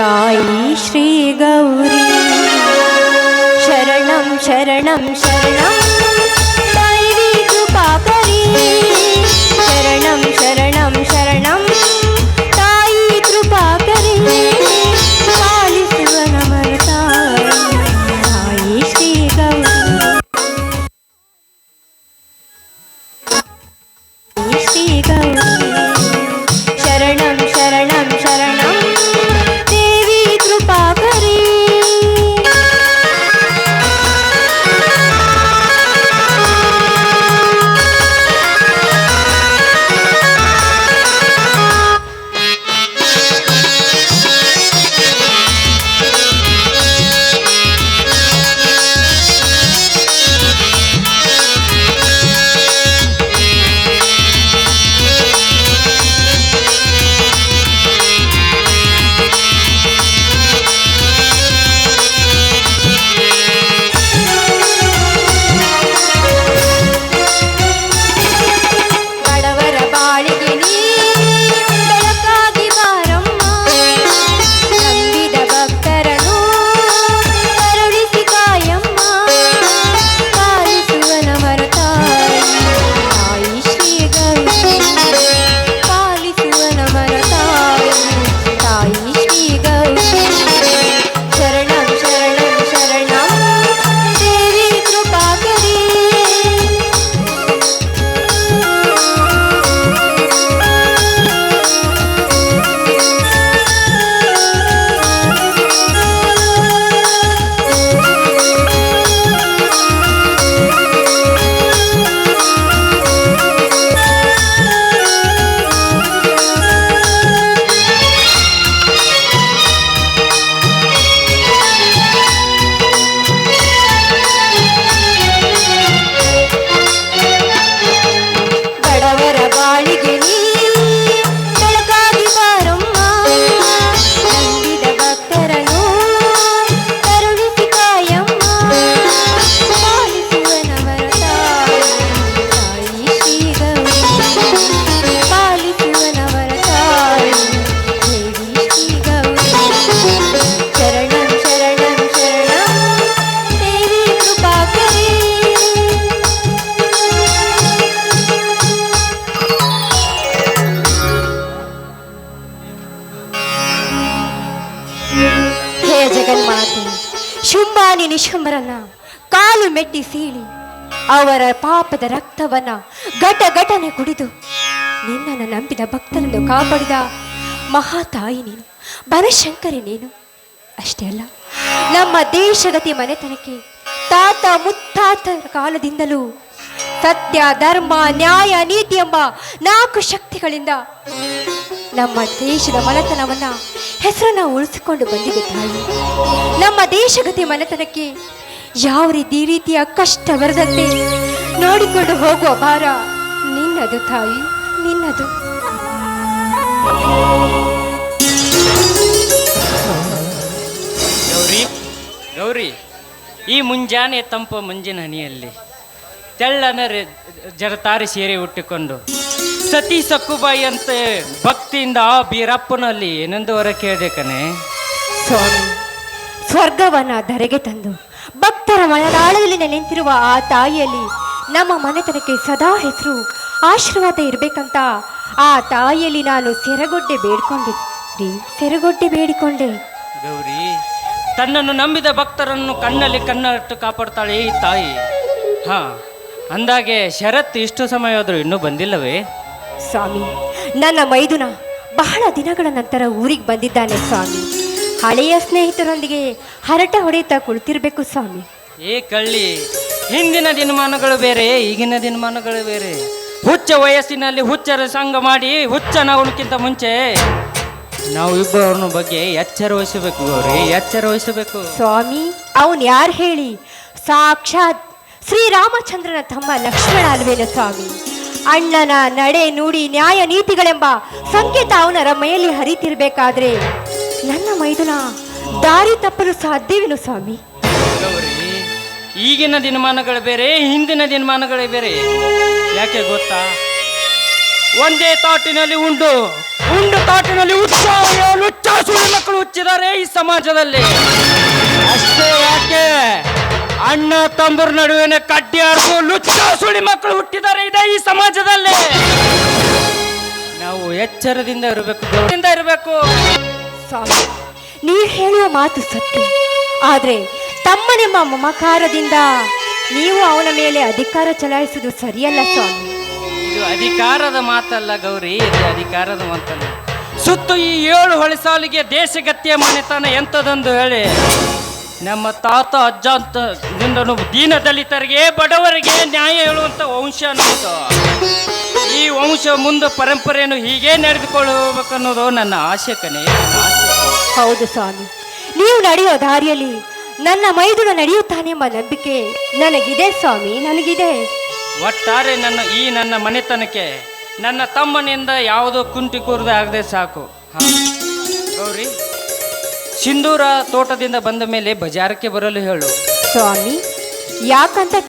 ತಾಯಿ ಶ್ರೀ ಗೌರಿ ಶರಣಂ ಶರಣಂ ಹೇ ಜಗನ್ಮಾತೆ, ಶುಂಭಾನಿ ಕಾಲು ಮೆಟ್ಟಿ ಸೀಳಿ ಅವರ ಪಾಪದ ರಕ್ತವನ್ನ ಘಟ ಘಟನೆ ಕುಡಿದು ನಿನ್ನನ್ನು ನಂಬಿದ ಭಕ್ತರನ್ನು ಕಾಪಾಡಿದ ಮಹಾತಾಯಿ ನೀನು, ಬನಶಂಕರಿ ನೀನು. ಅಷ್ಟೇ ಅಲ್ಲ, ನಮ್ಮ ದೇಶಗತಿ ಮನೆತನಕ್ಕೆ ತಾತ ಮುತ್ತಾತ ಕಾಲದಿಂದಲೂ ಸತ್ಯ, ಧರ್ಮ, ನ್ಯಾಯ, ನೀತಿ ಎಂಬ ನಾಲ್ಕು ಶಕ್ತಿಗಳಿಂದ ನಮ್ಮ ದೇಶದ ಮನೆತನವನ್ನ ಹೆಸರನ್ನ ಉಳಿಸಿಕೊಂಡು ಬಂದಿದೆ ತಾಯಿ. ನಮ್ಮ ದೇಶಗತಿ ಮನೆತನಕ್ಕೆ ಯಾವ ರೀತಿ ರೀತಿಯ ಕಷ್ಟ ಬರದಂತೆ ನೋಡಿಕೊಂಡು ಹೋಗುವ ಭಾರ ನಿನ್ನದು ತಾಯಿ, ನಿನ್ನದು. ಗೌರಿ ಗೌರಿ, ಈ ಮುಂಜಾನೆ ತಂಪು ಮಂಜಿನ ಹನಿಯಲ್ಲಿ ತೆಳ್ಳನ ಜರತಾರಿ ಸೀರೆ ಉಟ್ಟಿಕೊಂಡು ಸತಿ ಸಕ್ಕುಬಾಯಿ ಅಂತ ಭಕ್ತಿಯಿಂದ ಆ ಬೀರಪ್ಪನಲ್ಲಿ ಏನೆಂದು ಹೊರ ಕೇಳಿದೆ ಕಣೆ? ಸ್ವಾಮಿ ಸ್ವರ್ಗವನ್ನ ಧರೆಗೆ ತಂದು ಭಕ್ತರ ಮನದಾಳದಲ್ಲಿ ನಿಂತಿರುವ ಆ ತಾಯಿಯಲ್ಲಿ ನಮ್ಮ ಮನೆತನಕ್ಕೆ ಸದಾ ಹೆಸರು ಆಶೀರ್ವಾದ ಇರಬೇಕಂತ ಆ ತಾಯಿಯಲ್ಲಿ ನಾನು ಸೆರಗೊಡ್ಡೆ ಬೇಡ್ಕೊಂಡೆ ರೀ ಸೆರಗೊಡ್ಡೆ ಬೇಡಿಕೊಂಡೆ. ಗೌರಿ ತನ್ನನ್ನು ನಂಬಿದ ಭಕ್ತರನ್ನು ಕಣ್ಣಲ್ಲಿ ಕಣ್ಣಟ್ಟು ಕಾಪಾಡ್ತಾಳೆ ಈ ತಾಯಿ. ಹಾ ಅಂದಾಗೆ ಶರತ್ ಇಷ್ಟು ಆದರೂ ಇನ್ನೂ ಬಂದಿಲ್ಲವೇ? ಸ್ವಾಮಿ. ನನ್ನ ಮೈದುನ ಬಹಳ ದಿನಗಳ ನಂತರ ಊರಿಗೆ ಬಂದಿದ್ದಾನೆ ಸ್ವಾಮಿ. ಹಳೆಯ ಸ್ನೇಹಿತರೊಂದಿಗೆ ಹರಟ ಹೊಡೆಯುತ್ತಾ ಕುಳಿತಿರ್ಬೇಕು ಸ್ವಾಮಿ. ಏ ಕಳ್ಳಿ ಹಿಂದಿನ ದಿನಮಾನಗಳು ಬೇರೆ ಈಗಿನ ದಿನಮಾನಗಳು ಬೇರೆ. ಹುಚ್ಚ ವಯಸ್ಸಿನಲ್ಲಿ ಹುಚ್ಚರ ಸಂಘ ಮಾಡಿ ಹುಚ್ಚನಾಗೋಣಕ್ಕಿಂತ ಮುಂಚೆ ನಾವು ಇಬ್ಬರವ್ರನ್ನ ಬಗ್ಗೆ ಎಚ್ಚರ ವಹಿಸಬೇಕು ಗೌರಿ ಎಚ್ಚರ ವಹಿಸಬೇಕು. ಸ್ವಾಮಿ ಅವನು ಯಾರು ಹೇಳಿ? ಸಾಕ್ಷಾತ್ ಶ್ರೀರಾಮಚಂದ್ರನ ತಮ್ಮ ಲಕ್ಷ್ಮಣ ಅಲ್ವೇನ ಸ್ವಾಮಿ. ಅಣ್ಣನ ನಡೆ ನುಡಿ ನ್ಯಾಯ ನೀತಿಗಳೆಂಬ ಸಂಕೇತ ಅವನ ಮೈಯಲ್ಲಿ ಹರಿತಿರ್ಬೇಕಾದ್ರೆ ನನ್ನ ಮೈದುನ ದಾರಿ ತಪ್ಪಲು ಸಾಧ್ಯವೇನು ಸ್ವಾಮಿ. ಈಗಿನ ದಿನಮಾನಗಳು ಬೇರೆ, ಹಿಂದಿನ ದಿನಮಾನಗಳು ಬೇರೆ. ಯಾಕೆ ಗೊತ್ತಾ? ಒಂದೇ ತಾಟಿನಲ್ಲಿ ಉಂಡು ಉಂಡು ತಾಟಿನಲ್ಲಿ ಉತ್ಸಾಹ ಮಕ್ಕಳು ಹುಚ್ಚಿದ್ದಾರೆ ಈ ಸಮಾಜದಲ್ಲಿ. ಅಷ್ಟೇ ಯಾಕೆ? ಅಣ್ಣ ತಂಬರ್ ನಡುವಿನ ಕಡ್ಡಿ ಹರಿದು ಲುಚ್ಚ ಸುಳಿ ಮಕ್ಕಳು ಹುಟ್ಟಿದ್ದಾರೆ ಇದೆ ಈ ಸಮಾಜದಲ್ಲಿ. ನಾವು ಎಚ್ಚರದಿಂದ ಇರಬೇಕು ಗೌರವದಿಂದ ಇರಬೇಕು. ಸ್ವಾಮಿ ನೀವು ಹೇಳುವ ಮಾತು ಸತ್ಯ. ಆದರೆ ನಿಮ್ಮ ಮಮಕಾರದಿಂದ ನೀವು ಅವನ ಮೇಲೆ ಅಧಿಕಾರ ಚಲಾಯಿಸುವುದು ಸರಿಯಲ್ಲ ಸ್ವಾಮಿ. ಇದು ಅಧಿಕಾರದ ಮಾತಲ್ಲ ಗೌರಿ ಇದು ಅಧಿಕಾರದ ಮಾತಲ್ಲ. ಸುತ್ತು ಈ ಏಳು ಹೊಳೆಸಾಲಿಗೆ ದೇಶಗತ್ಯ ಮನೆತನ ಎಂಥದೊಂದು ಹೇಳಿ. ನಮ್ಮ ತಾತ ಅಜ್ಜ ಅಂತ ನಿಂದನು ದೀನ ದಲಿತರಿಗೆ ಬಡವರಿಗೆ ನ್ಯಾಯ ಹೇಳುವಂತ ವಂಶ ಅನ್ನೋದು ಈ ವಂಶ ಮುಂದೆ ಪರಂಪರೆಯನ್ನು ಹೀಗೆ ನಡೆದುಕೊಳ್ಳಬೇಕನ್ನೋದು ನನ್ನ ಆಸೆ ಕಣೆ ಹೌದು ಸ್ವಾಮಿ. ನೀವು ನಡೆಯೋ ದಾರಿಯಲ್ಲಿ ನನ್ನ ಮೈದುನ ನಡೆಯುತ್ತಾನೆಂಬ ನಂಬಿಕೆ ನನಗಿದೆ ಸ್ವಾಮಿ ನನಗಿದೆ. ಒಟ್ಟಾರೆ ನನ್ನ ಈ ನನ್ನ ಮನೆತನಕ್ಕೆ ನನ್ನ ತಮ್ಮನಿಂದ ಯಾವುದೋ ಕುಂಟಿ ಕೂರದೆ ಆಗದೆ ಸಾಕು. ಹಾ. ಗೌರಿ. ಸಿಂಧೂರ ತೋಟದಿಂದ ಬಂದ ಮೇಲೆ ಬಜಾರಕ್ಕೆ ಬರಲು ಹೇಳು. ಸ್ವಾಮಿ ಯಾಕಂತ